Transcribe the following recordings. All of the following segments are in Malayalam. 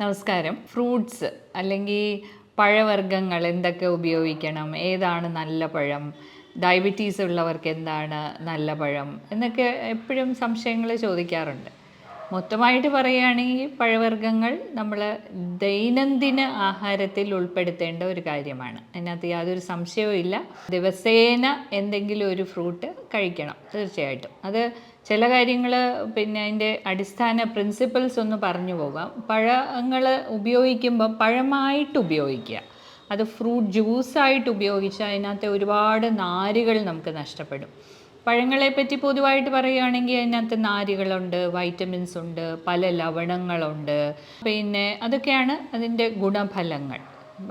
നമസ്കാരം. ഫ്രൂട്ട്സ് അല്ലെങ്കിൽ പഴവർഗങ്ങൾ എന്തൊക്കെ ഉപയോഗിക്കണം? ഏതാണ് നല്ല പഴം? ഡയബറ്റീസ് ഉള്ളവർക്ക് എന്താണ് നല്ല പഴം? എന്നൊക്കെ എപ്പോഴും സംശയങ്ങൾ ചോദിക്കാറുണ്ട്. മൊത്തമായിട്ട് പറയുകയാണെങ്കിൽ പഴവർഗങ്ങൾ നമ്മൾ ദൈനംദിന ആഹാരത്തിൽ ഉൾപ്പെടുത്തേണ്ട ഒരു കാര്യമാണ്. അതിനകത്ത് യാതൊരു സംശയവും ഇല്ല. ദിവസേന എന്തെങ്കിലും ഒരു ഫ്രൂട്ട് കഴിക്കണം തീർച്ചയായിട്ടും. അത് ചില കാര്യങ്ങൾ പിന്നെ അതിന്റെ അടിസ്ഥാന പ്രിൻസിപ്പിൾസ് ഒന്ന് പറഞ്ഞു പോകാം. പഴങ്ങൾ ഉപയോഗിക്കുമ്പം പഴമായിട്ട് ഉപയോഗിക്കുക. അത് ഫ്രൂട്ട് ജ്യൂസായിട്ട് ഉപയോഗിച്ചാൽ അതിനകത്ത് ഒരുപാട് നാരുകൾ നമുക്ക് നഷ്ടപ്പെടും. പഴങ്ങളെ പറ്റി പൊതുവായിട്ട് പറയുകയാണെങ്കിൽ അതിനകത്ത് നാരുകളുണ്ട് വൈറ്റമിൻസ് ഉണ്ട് പല ലവണങ്ങളുണ്ട്. പിന്നെ അതൊക്കെയാണ് അതിന്റെ ഗുണഫലങ്ങൾ.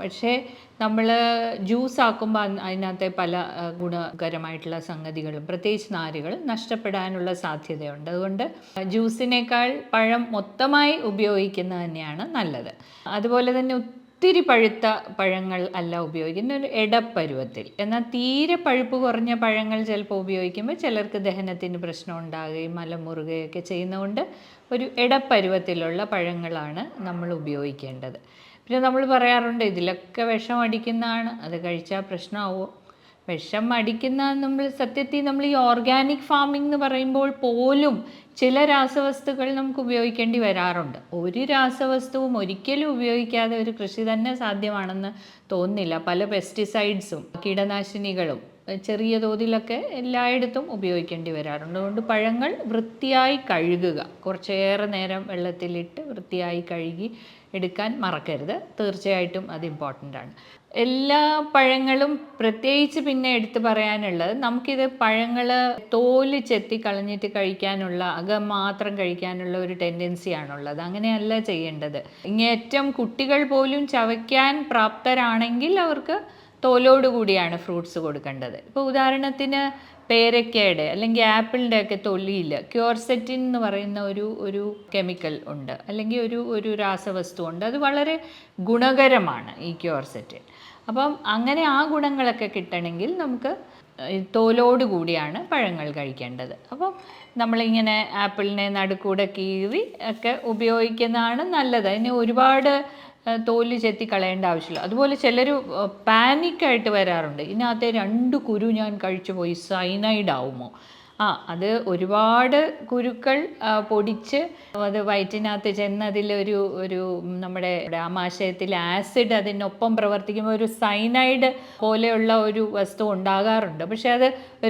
പക്ഷേ നമ്മൾ ജ്യൂസ് ആക്കുമ്പോൾ അതിനകത്തെ പല ഗുണകരമായിട്ടുള്ള സംഗതികളും പ്രത്യേകിച്ച് നാരുകൾ നഷ്ടപ്പെടാനുള്ള സാധ്യതയുണ്ട്. അതുകൊണ്ട് ജ്യൂസിനേക്കാൾ പഴം മൊത്തമായി ഉപയോഗിക്കുന്നത് തന്നെയാണ് നല്ലത്. അതുപോലെ തന്നെ ഒത്തിരി പഴുത്ത പഴങ്ങൾ അല്ല ഉപയോഗിക്കുന്നത് ഒരു ഇടപ്പരുവത്തിൽ എന്നാൽ തീരെ പഴുപ്പ് കുറഞ്ഞ പഴങ്ങൾ ചിലപ്പോൾ ഉപയോഗിക്കുമ്പോൾ ചിലർക്ക് ദഹനത്തിന് പ്രശ്നം ഉണ്ടാകുകയും മലമുറുകയൊക്കെ ചെയ്യുന്നതുകൊണ്ട് ഒരു ഇടപ്പരുവത്തിലുള്ള പഴങ്ങളാണ് നമ്മൾ ഉപയോഗിക്കേണ്ടത്. പിന്നെ നമ്മൾ പറയാറുണ്ട് ഇതിലൊക്കെ വിഷം അടിക്കുന്നതാണ്. അത് കഴിച്ചാൽ പ്രശ്നമാവുമോ? വിഷം അടിക്കുന്ന നമ്മൾ സത്യത്തിൽ നമ്മൾ ഈ ഓർഗാനിക് ഫാമിംഗ് എന്ന് പറയുമ്പോൾ പോലും ചില രാസവസ്തുക്കൾ നമുക്ക് ഉപയോഗിക്കേണ്ടി വരാറുണ്ട്. ഒരു രാസവസ്തുവും ഒരിക്കലും ഉപയോഗിക്കാതെ ഒരു കൃഷി തന്നെ സാധ്യമാണെന്ന് തോന്നുന്നില്ല. പല പെസ്റ്റിസൈഡ്സും കീടനാശിനികളും ചെറിയ തോതിലൊക്കെ എല്ലായിടത്തും ഉപയോഗിക്കേണ്ടി വരാറുണ്ട്. അതുകൊണ്ട് പഴങ്ങൾ വൃത്തിയായി കഴുകുക. കുറച്ചേറെ നേരം വെള്ളത്തിലിട്ട് വൃത്തിയായി കഴുകി എടുക്കാൻ മറക്കരുത്. തീർച്ചയായിട്ടും അത് ഇമ്പോർട്ടന്റ് ആണ്. എല്ലാ പഴങ്ങളും പ്രത്യേകിച്ച് പിന്നെ എടുത്തു പറയാനുള്ളത് നമുക്കിത് പഴങ്ങൾ തോൽ ചെത്തി കളഞ്ഞിട്ട് കഴിക്കാനുള്ള അകം മാത്രം കഴിക്കാനുള്ള ഒരു ടെൻഡൻസിയാണുള്ളത് അങ്ങനെയല്ല ചെയ്യേണ്ടത്. ഇങ്ങേറ്റം കുട്ടികൾ പോലും ചവയ്ക്കാൻ പ്രാപ്തരാണെങ്കിൽ അവർക്ക് തോലോട് കൂടിയാണ് ഫ്രൂട്ട്സ് കൊടുക്കേണ്ടത്. ഇപ്പോൾ ഉദാഹരണത്തിന് പേരക്കയുടെ അല്ലെങ്കിൽ ആപ്പിളിന്റെ ഒക്കെ തൊലിയിൽ ക്യോർസെറ്റിൻ എന്ന് പറയുന്ന ഒരു ഒരു കെമിക്കൽ ഉണ്ട്. അല്ലെങ്കിൽ ഒരു ഒരു രാസവസ്തു ഉണ്ട്. അത് വളരെ ഗുണകരമാണ് ഈ ക്യോർസെറ്റിൻ. അപ്പം അങ്ങനെ ആ ഗുണങ്ങളൊക്കെ കിട്ടണമെങ്കിൽ നമുക്ക് തോലോട് കൂടിയാണ് പഴങ്ങൾ കഴിക്കേണ്ടത്. അപ്പം നമ്മളിങ്ങനെ ആപ്പിളിനെ നടുക്കൂടെ കീറി ഒക്കെ ഉപയോഗിക്കുന്നതാണ് നല്ലത്. അതിന് ഒരുപാട് തോൽ ചെത്തി കളയേണ്ട ആവശ്യമില്ല. അതുപോലെ ചിലർ പാനിക്കായിട്ട് വരാറുണ്ട്. ഇതിനകത്തെ രണ്ട് കുരു ഞാൻ കഴിച്ചു പോയി സൈനൈഡ് ആവുമോ? ആ അത് ഒരുപാട് കുരുക്കൾ പൊടിച്ച് അത് വയറ്റിനകത്ത് ചെന്ന് അതിലൊരു ഒരു നമ്മുടെ ആമാശയത്തിൽ ആസിഡ് അതിനൊപ്പം പ്രവർത്തിക്കുമ്പോൾ ഒരു സൈനൈഡ് പോലെയുള്ള ഒരു വസ്തു ഉണ്ടാകാറുണ്ട്. പക്ഷെ അത്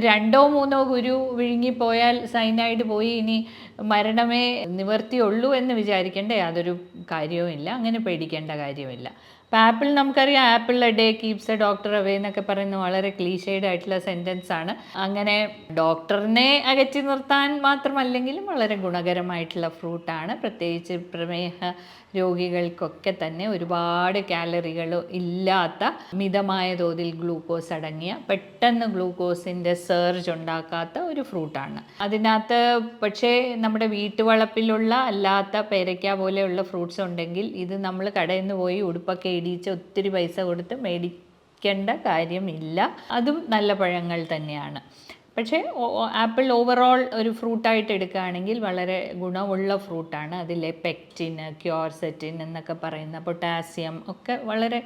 രണ്ടോ മൂന്നോ കുരു വിഴുങ്ങിപ്പോയാൽ സൈനൈഡ് പോയി ഇനി മരണമേ നിവർത്തിയുള്ളൂ എന്ന് വിചാരിക്കേണ്ട യാതൊരു കാര്യവുമില്ല. അങ്ങനെ പേടിക്കേണ്ട കാര്യമില്ല അപ്പോൾ ആപ്പിൾ നമുക്കറിയാം apple a day keeps a doctor away എന്നൊക്കെ പറയുന്ന വളരെ ക്ലീഷേഡ് ആയിട്ടുള്ള സെന്റൻസ് ആണ്. അങ്ങനെ ഡോക്ടറിനെ അകറ്റി നിർത്താൻ മാത്രമല്ലെങ്കിലും വളരെ ഗുണകരമായിട്ടുള്ള ഫ്രൂട്ടാണ് പ്രത്യേകിച്ച് പ്രമേഹ രോഗികൾക്കൊക്കെ തന്നെ ഒരുപാട് കാലറികൾ ഇല്ലാത്ത മിതമായ തോതിൽ ഗ്ലൂക്കോസ് അടങ്ങിയ പെട്ടെന്ന് ഗ്ലൂക്കോസിന്റെ സെർജ് ഉണ്ടാക്കാത്ത ഒരു ഫ്രൂട്ടാണ് അതിനകത്ത് പക്ഷേ നമ്മുടെ വീട്ടുവളപ്പിലുള്ള അല്ലാത്ത പേരയ്ക്ക പോലെയുള്ള ഫ്രൂട്ട്സ് ഉണ്ടെങ്കിൽ ഇത് നമ്മൾ കടയിൽ നിന്ന് പോയി ഉടുപ്പൊക്കെ ഇടിച്ച് ഒത്തിരി പൈസ കൊടുത്ത് മേടിക്കേണ്ട കാര്യമില്ല. അതും നല്ല പഴങ്ങൾ തന്നെയാണ്. പക്ഷേ ആപ്പിൾ ഓവറോൾ ഒരു ഫ്രൂട്ടായിട്ട് എടുക്കുകയാണെങ്കിൽ വളരെ ഗുണമുള്ള ഫ്രൂട്ടാണ്. അതിലെ പെക്റ്റിന് ക്യോർസെറ്റിൻ എന്നൊക്കെ പറയുന്ന പൊട്ടാസ്യം ഒക്കെ വളരെ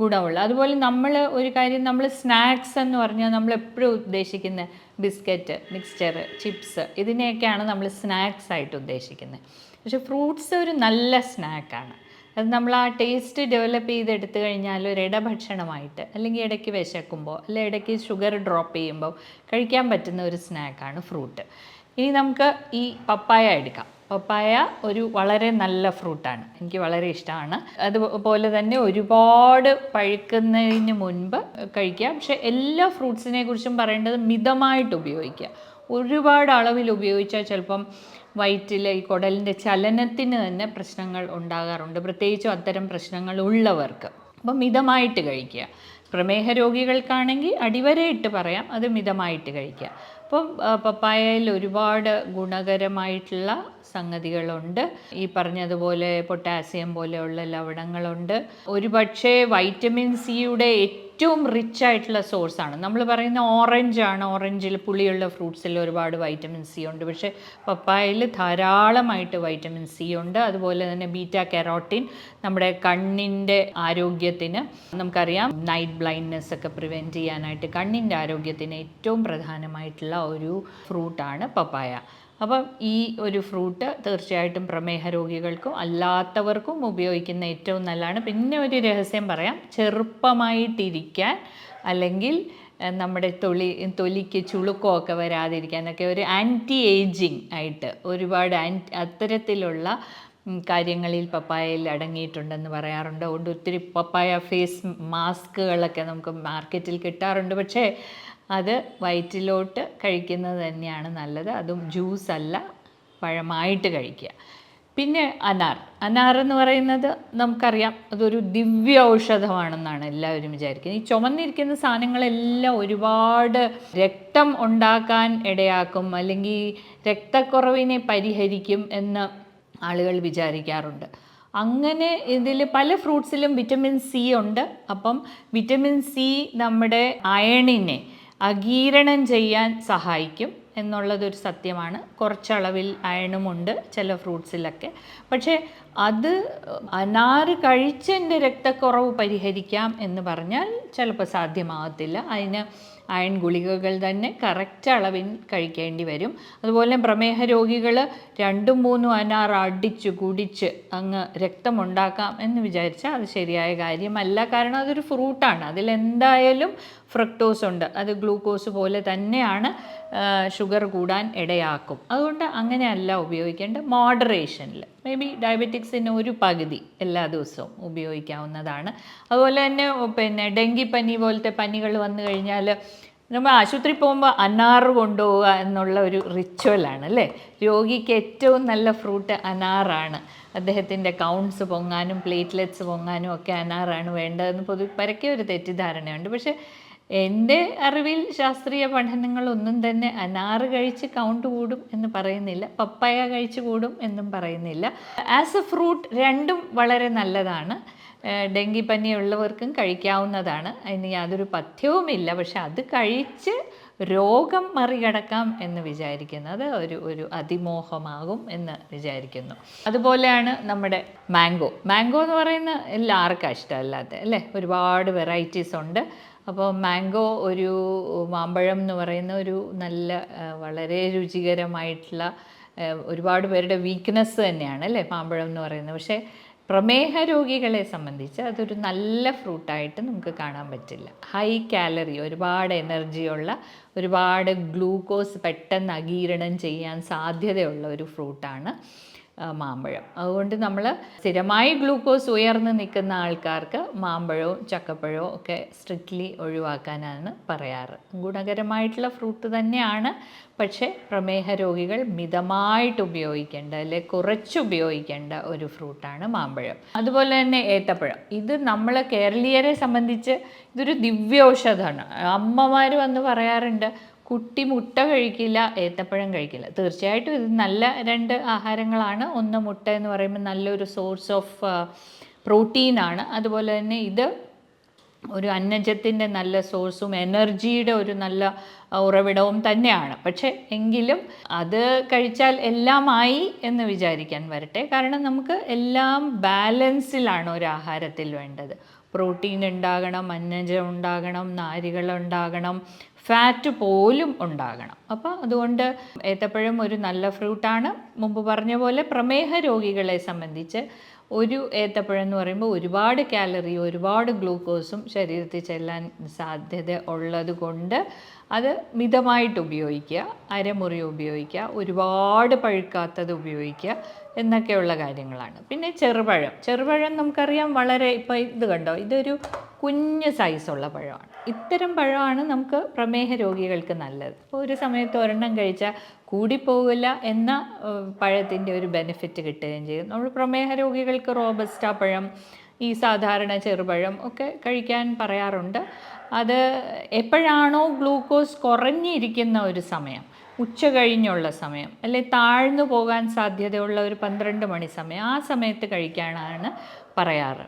ഗുണമുള്ള. അതുപോലെ നമ്മൾ ഒരു കാര്യം നമ്മൾ സ്നാക്സ് എന്ന് പറഞ്ഞാൽ നമ്മൾ എപ്പോഴും ഉദ്ദേശിക്കുന്ന ബിസ്ക്കറ്റ് മിക്സ്ചർ ചിപ്സ് ഇതിനെയൊക്കെയാണ് നമ്മൾ സ്നാക്സ് ആയിട്ട് ഉദ്ദേശിക്കുന്നത്. പക്ഷേ ഫ്രൂട്ട്സ് ഒരു നല്ല സ്നാക്കാണ്. അത് നമ്മൾ ആ ടേസ്റ്റ് ഡെവലപ്പ് ചെയ്തെടുത്തു കഴിഞ്ഞാൽ ഒരു ഇടഭക്ഷണമായിട്ട് അല്ലെങ്കിൽ ഇടയ്ക്ക് വിശക്കുമ്പോൾ അല്ലെങ്കിൽ ഇടയ്ക്ക് ഷുഗർ ഡ്രോപ്പ് ചെയ്യുമ്പോൾ കഴിക്കാൻ പറ്റുന്ന ഒരു സ്നാക്കാണ് ഫ്രൂട്ട് ഇനി നമുക്ക് ഈ പപ്പായ എടുക്കാം. പപ്പായ ഒരു വളരെ നല്ല ഫ്രൂട്ടാണ് എനിക്ക് വളരെ ഇഷ്ടമാണ്. അതുപോലെ തന്നെ ഒരുപാട് പഴുക്കുന്നതിന് മുൻപ് കഴിക്കുക. പക്ഷെ എല്ലാ ഫ്രൂട്ട്സിനെ കുറിച്ചും പറയേണ്ടത് മിതമായിട്ട് ഉപയോഗിക്കുക. ഒരുപാട് അളവിൽ ഉപയോഗിച്ചാൽ ചിലപ്പം വയറ്റിലെ ഈ കുടലിന്റെ ചലനത്തിന് തന്നെ പ്രശ്നങ്ങൾ ഉണ്ടാകാറുണ്ട്. പ്രത്യേകിച്ചും അത്തരം പ്രശ്നങ്ങൾ ഉള്ളവർക്ക്. അപ്പം മിതമായിട്ട് കഴിക്കുക. പ്രമേഹ രോഗികൾക്കാണെങ്കിൽ അടിവരയിട്ട് പറയാം അത് മിതമായിട്ട് കഴിക്കുക. അപ്പം പപ്പായയിൽ ഒരുപാട് ഗുണകരമായിട്ടുള്ള സംഗതികളുണ്ട്. ഈ പറഞ്ഞതുപോലെ പൊട്ടാസ്യം പോലെയുള്ള ലവണങ്ങളുണ്ട്. ഒരുപക്ഷേ വൈറ്റമിൻ സിയുടെ ഏറ്റവും റിച്ച് ആയിട്ടുള്ള സോഴ്സാണ് നമ്മൾ പറയുന്ന ഓറഞ്ച് ആണ്. ഓറഞ്ചിൽ പുളിയുള്ള ഫ്രൂട്ട്സിൽ ഒരുപാട് വൈറ്റമിൻ സി ഉണ്ട്. പക്ഷേ പപ്പായയിൽ ധാരാളമായിട്ട് വൈറ്റമിൻ സി ഉണ്ട്. അതുപോലെ തന്നെ ബീറ്റ കെറോട്ടിൻ നമ്മുടെ കണ്ണിന്റെ ആരോഗ്യത്തിന് നമുക്കറിയാം. നൈറ്റ് ബ്ലൈൻഡ്നെസ് ഒക്കെ പ്രിവെന്റ് ചെയ്യാനായിട്ട് കണ്ണിന്റെ ആരോഗ്യത്തിന് ഏറ്റവും പ്രധാനമായിട്ടുള്ള ഒരു ഫ്രൂട്ടാണ് പപ്പായ. അപ്പം ഈ ഒരു ഫ്രൂട്ട് തീർച്ചയായിട്ടും പ്രമേഹ രോഗികൾക്കും അല്ലാത്തവർക്കും ഉപയോഗിക്കുന്ന ഏറ്റവും നല്ലതാണ്. പിന്നെ ഒരു രഹസ്യം പറയാം. ചെറുപ്പമായിട്ടിരിക്കാൻ അല്ലെങ്കിൽ നമ്മുടെ തൊളി തൊലിക്ക് ചുളുക്കമൊക്കെ വരാതിരിക്കാനൊക്കെ ഒരു ആന്റി ഏജിങ് ആയിട്ട് ഒരുപാട് ആന്റി അത്തരത്തിലുള്ള കാര്യങ്ങളിൽ പപ്പായയിൽ അടങ്ങിയിട്ടുണ്ടെന്ന് പറയാറുണ്ട്. അതുകൊണ്ട് ഒത്തിരി പപ്പായ ഫേസ് മാസ്കുകളൊക്കെ നമുക്ക് മാർക്കറ്റിൽ കിട്ടാറുണ്ട്. പക്ഷേ അത് വയറ്റിലോട്ട് കഴിക്കുന്നത് തന്നെയാണ് നല്ലത്. അതും ജ്യൂസ് അല്ല പഴമായിട്ട് കഴിക്കുക. പിന്നെ അനാർ. അനാർ എന്ന് പറയുന്നത് നമുക്കറിയാം അതൊരു ദിവ്യ ഔഷധമാണെന്നാണ് എല്ലാവരും വിചാരിക്കുന്നത്. ഈ ചുമന്നിരിക്കുന്ന സാധനങ്ങളെല്ലാം ഒരുപാട് രക്തം ഉണ്ടാക്കാൻ ഇടയാക്കും അല്ലെങ്കിൽ രക്തക്കുറവിനെ പരിഹരിക്കും എന്ന് ആളുകൾ വിചാരിക്കാറുണ്ട്. അങ്ങനെ ഇതിൽ പല ഫ്രൂട്ട്സിലും വിറ്റമിൻ സി ഉണ്ട്. അപ്പം വിറ്റമിൻ സി നമ്മുടെ അയണിനെ അകീരണം ചെയ്യാൻ സഹായിക്കും എന്നുള്ളതൊരു സത്യമാണ്. കുറച്ചളവിൽ അയണുമുണ്ട് ചില ഫ്രൂട്ട്സിലൊക്കെ. പക്ഷേ അത് അനാറ് കഴിച്ചെന്റെ രക്തക്കുറവ് പരിഹരിക്കാം എന്ന് പറഞ്ഞാൽ ചിലപ്പോൾ സാധ്യമാകത്തില്ല. അതിന് അയൺ ഗുളികകൾ തന്നെ കറക്റ്റ് അളവിൽ കഴിക്കേണ്ടി വരും. അതുപോലെ പ്രമേഹ രോഗികൾ രണ്ടും മൂന്നും അനാർ അടിച്ച് കുടിച്ച് അങ്ങ് രക്തമുണ്ടാക്കാം എന്ന് വിചാരിച്ചാൽ അത് ശരിയായ കാര്യമല്ല. കാരണം അതൊരു ഫ്രൂട്ടാണ് അതിലെന്തായാലും ഫ്രക്ടോസ് ഉണ്ട്. അത് ഗ്ലൂക്കോസ് പോലെ തന്നെയാണ് ഷുഗർ കൂടാൻ ഇടയാക്കും. അതുകൊണ്ട് അങ്ങനെയല്ല ഉപയോഗിക്കേണ്ടത്. മോഡറേഷനിൽ മേ ബി ഡയബറ്റിക്സിന് ഒരു പകുതി എല്ലാ ദിവസവും ഉപയോഗിക്കാവുന്നതാണ്. അതുപോലെ തന്നെ പിന്നെ ഡെങ്കിപ്പനി പോലത്തെ പനികൾ വന്നു കഴിഞ്ഞാൽ നമ്മൾ ആശുപത്രി പോകുമ്പോൾ അനാറ് കൊണ്ടുപോവുക എന്നുള്ള ഒരു റിച്വലാണ് അല്ലേ? രോഗിക്ക് ഏറ്റവും നല്ല ഫ്രൂട്ട് അനാറാണ്. അദ്ദേഹത്തിന്റെ കൗണ്ട്സ് പൊങ്ങാനും പ്ലേറ്റ്ലെറ്റ്സ് പൊങ്ങാനും ഒക്കെ അനാറാണ് വേണ്ടതെന്ന് പൊതു പരക്കെ ഒരു തെറ്റിദ്ധാരണയുണ്ട്. പക്ഷേ എന്റെ അറിവിൽ ശാസ്ത്രീയ പഠനങ്ങളൊന്നും തന്നെ അനാറ് കഴിച്ച് കൗണ്ട് കൂടും എന്ന് പറയുന്നില്ല പപ്പായ കഴിച്ച് കൂടും എന്നും പറയുന്നില്ല. ആസ് എ ഫ്രൂട്ട് രണ്ടും വളരെ നല്ലതാണ്. ഡെങ്കിപ്പനി ഉള്ളവർക്കും കഴിക്കാവുന്നതാണ്. അതിന് യാതൊരു പഥ്യവുമില്ല. പക്ഷെ അത് കഴിച്ച് രോഗം മറികടക്കാം എന്ന് വിചാരിക്കുന്നത് ഒരു ഒരു അതിമോഹമാകും എന്ന് വിചാരിക്കുന്നു. അതുപോലെയാണ് നമ്മുടെ മാംഗോ. മാംഗോ എന്ന് പറയുന്ന എല്ലാവർക്കും ഇഷ്ടമല്ലാത്ത അല്ലേ? ഒരുപാട് വെറൈറ്റീസ് ഉണ്ട്. അപ്പോൾ മാംഗോ ഒരു മാമ്പഴം എന്ന് പറയുന്ന ഒരു നല്ല വളരെ രുചികരമായിട്ടുള്ള ഒരുപാട് പേരുടെ വീക്ക്നെസ് തന്നെയാണ് അല്ലേ? മാമ്പഴം എന്ന് പറയുന്നത്. പക്ഷേ പ്രമേഹ രോഗികളെ സംബന്ധിച്ച് അതൊരു നല്ല ഫ്രൂട്ടായിട്ട് നമുക്ക് കാണാൻ പറ്റില്ല. ഹൈ കാലറി ഒരുപാട് എനർജിയുള്ള ഒരുപാട് ഗ്ലൂക്കോസ് പെട്ടെന്ന് അകീരണം ചെയ്യാൻ സാധ്യതയുള്ള ഒരു ഫ്രൂട്ടാണ് മാമ്പഴം. അതുകൊണ്ട് നമ്മൾ സ്ഥിരമായി ഗ്ലൂക്കോസ് ഉയർന്നു നിൽക്കുന്ന ആൾക്കാർക്ക് മാമ്പഴവും ചക്കപ്പഴവും ഒക്കെ സ്ട്രിക്ട്ലി ഒഴിവാക്കാനാണ് പറയാറ്. ഗുണകരമായിട്ടുള്ള ഫ്രൂട്ട് തന്നെയാണ്. പക്ഷേ പ്രമേഹ രോഗികൾ മിതമായിട്ട് ഉപയോഗിക്കേണ്ട അല്ലെ കുറച്ച് ഉപയോഗിക്കേണ്ട ഒരു ഫ്രൂട്ടാണ് മാമ്പഴം. അതുപോലെ തന്നെ ഏത്തപ്പഴം. ഇത് നമ്മൾ കേരളീയരെ സംബന്ധിച്ച് ഇതൊരു ദിവ്യൌഷധമാണ്. അമ്മമാർ വന്ന് പറയാറുണ്ട് കുട്ടി മുട്ട കഴിക്കില്ല ഏത്തപ്പഴം കഴിക്കില്ല. തീർച്ചയായിട്ടും ഇത് നല്ല രണ്ട് ആഹാരങ്ങളാണ്. ഒന്ന് മുട്ട എന്ന് പറയുമ്പോൾ നല്ലൊരു സോഴ്സ് ഓഫ് പ്രോട്ടീനാണ് അതുപോലെ തന്നെ ഇത് ഒരു അന്നജത്തിന്റെ നല്ല സോഴ്സും എനർജിയുടെ ഒരു നല്ല ഉറവിടവും തന്നെയാണ്. പക്ഷേ എങ്കിലും അത് കഴിച്ചാൽ എല്ലാമായി എന്ന് വിചാരിക്കാൻ വരട്ടെ. കാരണം നമുക്ക് എല്ലാം ബാലൻസിലാണ് ഒരു ആഹാരത്തിൽ വേണ്ടത്. പ്രോട്ടീൻ ഉണ്ടാകണം അന്നജം ഉണ്ടാകണം നാരുകൾ ഉണ്ടാകണം ഫാറ്റ് പോലും ഉണ്ടാകണം. അപ്പോൾ അതുകൊണ്ട് ഏത്തപ്പഴം ഒരു നല്ല ഫ്രൂട്ടാണ് മുമ്പ് പറഞ്ഞ പോലെ പ്രമേഹ രോഗികളെ സംബന്ധിച്ച് ഒരു ഏത്തപ്പഴം എന്ന് പറയുമ്പോൾ ഒരുപാട് കാലറി ഒരുപാട് ഗ്ലൂക്കോസും ശരീരത്തിൽ ചെല്ലാൻ സാധ്യത ഉള്ളത് കൊണ്ട് അത് മിതമായിട്ട് ഉപയോഗിക്കുക അരമുറി ഉപയോഗിക്കുക ഒരുപാട് പഴുക്കാത്തത് ഉപയോഗിക്കുക. എന്നൊക്കെയുള്ള കാര്യങ്ങളാണ്. പിന്നെ ചെറുപഴം. ചെറുപഴം നമുക്കറിയാം വളരെ ഇപ്പോൾ ഇത് കണ്ടോ? ഇതൊരു കുഞ്ഞ് സൈസുള്ള പഴമാണ്. ഇത്തരം പഴമാണ് നമുക്ക് പ്രമേഹ രോഗികൾക്ക് നല്ലത്. ഇപ്പോൾ ഒരു സമയത്ത് ഒരെണ്ണം കഴിച്ചാൽ കൂടിപ്പോകില്ല എന്ന പഴത്തിന്റെ ഒരു ബെനിഫിറ്റ് കിട്ടുകയും ചെയ്യും. നമ്മൾ പ്രമേഹ രോഗികൾക്ക് റോബസ്റ്റ പഴം ഈ സാധാരണ ചെറുപഴം ഒക്കെ കഴിക്കാൻ പറയാറുണ്ട്. അത് എപ്പോഴാണോ ഗ്ലൂക്കോസ് കുറഞ്ഞിരിക്കുന്ന ഒരു സമയം. ഉച്ച കഴിഞ്ഞുള്ള സമയം അല്ലെ താഴ്ന്നു പോകാൻ സാധ്യതയുള്ള ഒരു പന്ത്രണ്ട് മണി സമയം ആ സമയത്ത് കഴിക്കാനാണ് പറയാറ്.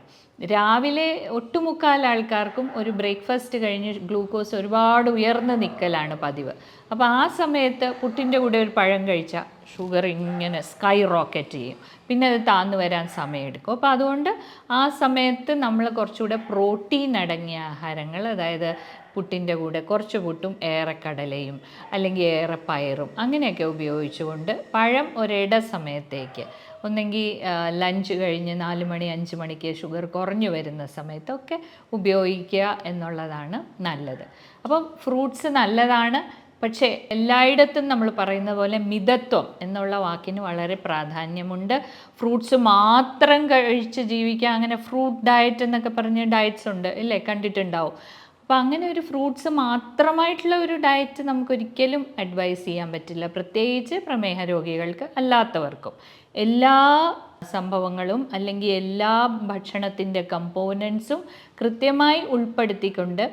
രാവിലെ ഒട്ടുമുക്കാൽ ആൾക്കാർക്കും ഒരു ബ്രേക്ക്ഫാസ്റ്റ് കഴിഞ്ഞ് ഗ്ലൂക്കോസ് ഒരുപാട് ഉയർന്ന് നിൽക്കലാണ് പതിവ്. അപ്പോൾ ആ സമയത്ത് പുട്ടിന്റെ കൂടെ ഒരു പഴം കഴിച്ചാൽ ഷുഗർ ഇങ്ങനെ സ്കൈ റോക്കറ്റ് ചെയ്യും. പിന്നെ അത് താന്നു വരാൻ സമയമെടുക്കും. അപ്പോൾ അതുകൊണ്ട് ആ സമയത്ത് നമ്മൾ കുറച്ചുകൂടെ പ്രോട്ടീൻ അടങ്ങിയ ആഹാരങ്ങൾ അതായത് പുട്ടിന്റെ കൂടെ കുറച്ച് പുട്ടും ഏറെ കടലയും അല്ലെങ്കിൽ ഏറെ പയറും അങ്ങനെയൊക്കെ ഉപയോഗിച്ചുകൊണ്ട് പഴം ഒരിട സമയത്തേക്ക്. ഒന്നെങ്കിൽ ലഞ്ച് കഴിഞ്ഞ് നാല് മണി അഞ്ച് മണിക്ക് ഷുഗർ കുറഞ്ഞു വരുന്ന സമയത്തൊക്കെ ഉപയോഗിക്കുക എന്നുള്ളതാണ് നല്ലത്. അപ്പം ഫ്രൂട്ട്സ് നല്ലതാണ് പക്ഷേ എല്ലായിടത്തും നമ്മൾ പറയുന്ന പോലെ മിതത്വം എന്നുള്ള വാക്കിന് വളരെ പ്രാധാന്യമുണ്ട്. ഫ്രൂട്ട്സ് മാത്രം കഴിച്ച് ജീവിക്കുക അങ്ങനെ ഫ്രൂട്ട് ഡയറ്റ് എന്നൊക്കെ പറഞ്ഞ് ഡയറ്റ്സ് ഉണ്ട് ഇല്ലേ? കണ്ടിട്ടുണ്ടാവും. അപ്പോൾ അങ്ങനെ ഒരു ഫ്രൂട്ട്സ് മാത്രമായിട്ടുള്ള ഒരു ഡയറ്റ് നമുക്കൊരിക്കലും അഡ്വൈസ് ചെയ്യാൻ പറ്റില്ല. പ്രത്യേകിച്ച് പ്രമേഹ രോഗികൾക്ക് അല്ലാത്തവർക്കും. എല്ലാ സംഭവങ്ങളും അല്ലെങ്കിൽ എല്ലാ ഭക്ഷണത്തിന്റെ കമ്പോണൻസും കൃത്യമായി ഉൾപ്പെടുത്തിക്കൊണ്ട്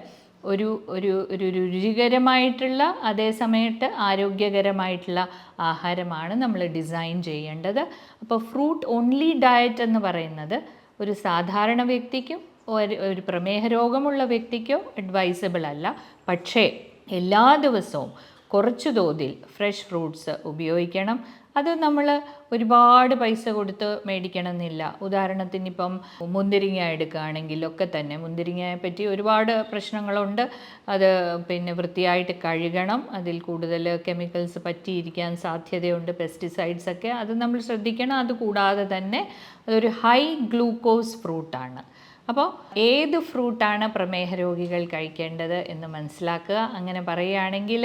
ഒരു ഒരു ഒരു രുചികരമായിട്ടുള്ള അതേ സമയത്ത് ആരോഗ്യകരമായിട്ടുള്ള ആഹാരമാണ് നമ്മൾ ഡിസൈൻ ചെയ്യേണ്ടത്. അപ്പോൾ ഫ്രൂട്ട് ഓൺലി ഡയറ്റ് എന്ന് പറയുന്നത് ഒരു സാധാരണ വ്യക്തിക്കും ഒരു ഒരു പ്രമേഹ രോഗമുള്ള വ്യക്തിക്കോ അഡ്വൈസബിൾ അല്ല. പക്ഷേ എല്ലാ ദിവസവും കുറച്ച് തോതിൽ ഫ്രഷ് ഫ്രൂട്ട്സ് ഉപയോഗിക്കണം. അത് നമ്മൾ ഒരുപാട് പൈസ കൊടുത്ത് മേടിക്കണം എന്നില്ല ഉദാഹരണത്തിന് ഇപ്പം മുന്തിരിങ്ങ എടുക്കുകയാണെങ്കിലൊക്കെ തന്നെ മുന്തിരിങ്ങയെ പറ്റി ഒരുപാട് പ്രശ്നങ്ങളുണ്ട്. അത് പിന്നെ വൃത്തിയായിട്ട് കഴുകണം. അതിൽ കൂടുതൽ കെമിക്കൽസ് പറ്റിയിരിക്കാൻ സാധ്യതയുണ്ട്. പെസ്റ്റിസൈഡ്സ് ഒക്കെ. അത് നമ്മൾ ശ്രദ്ധിക്കണം. അത് കൂടാതെ തന്നെ അതൊരു ഹൈ ഗ്ലൂക്കോസ് ഫ്രൂട്ടാണ് അപ്പോൾ ഏത് ഫ്രൂട്ടാണ് പ്രമേഹ രോഗികൾ കഴിക്കേണ്ടത് എന്ന് മനസ്സിലാക്കുക. അങ്ങനെ പറയുകയാണെങ്കിൽ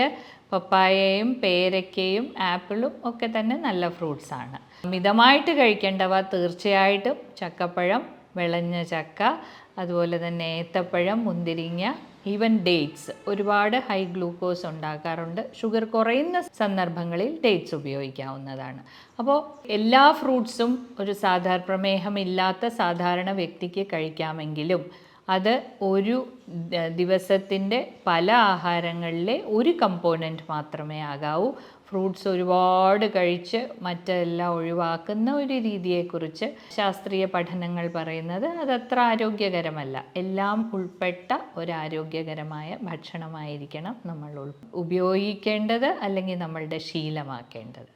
പപ്പായയും പേരക്കയും ആപ്പിളും ഒക്കെ തന്നെ നല്ല ഫ്രൂട്ട്സാണ് മിതമായിട്ട് കഴിക്കേണ്ടവ തീർച്ചയായിട്ടും ചക്കപ്പഴം വിളഞ്ഞ ചക്ക അതുപോലെ തന്നെ ഏത്തപ്പഴം മുന്തിരിങ്ങ ഈവൻ ഡേറ്റ്സ് ഒരുപാട് ഹൈ ഗ്ലൂക്കോസ് ഉണ്ടാക്കാറുണ്ട്. ഷുഗർ കുറയുന്ന സന്ദർഭങ്ങളിൽ ഡേറ്റ്സ് ഉപയോഗിക്കാവുന്നതാണ്. അപ്പോൾ എല്ലാ ഫ്രൂട്ട്സും ഒരു സാധാരണ പ്രമേഹമില്ലാത്ത സാധാരണ വ്യക്തിക്ക് കഴിക്കാമെങ്കിലും അത് ഒരു ദിവസത്തിന്റെ പല ആഹാരങ്ങളിലെ ഒരു കമ്പോണന്റ് മാത്രമേ ആകാവൂ. ഫ്രൂട്ട്സ് ഒരുപാട് കഴിച്ച് മറ്റെല്ലാം ഒഴിവാക്കുന്ന ഒരു രീതിയെക്കുറിച്ച് ശാസ്ത്രീയ പഠനങ്ങൾ പറയുന്നത് അതത്ര ആരോഗ്യകരമല്ല. എല്ലാം ഉൾപ്പെട്ട ഒരു ആരോഗ്യകരമായ ഭക്ഷണമായിരിക്കണം നമ്മൾ ഉപയോഗിക്കേണ്ടത് അല്ലെങ്കിൽ നമ്മളുടെ ശീലമാക്കേണ്ടത്.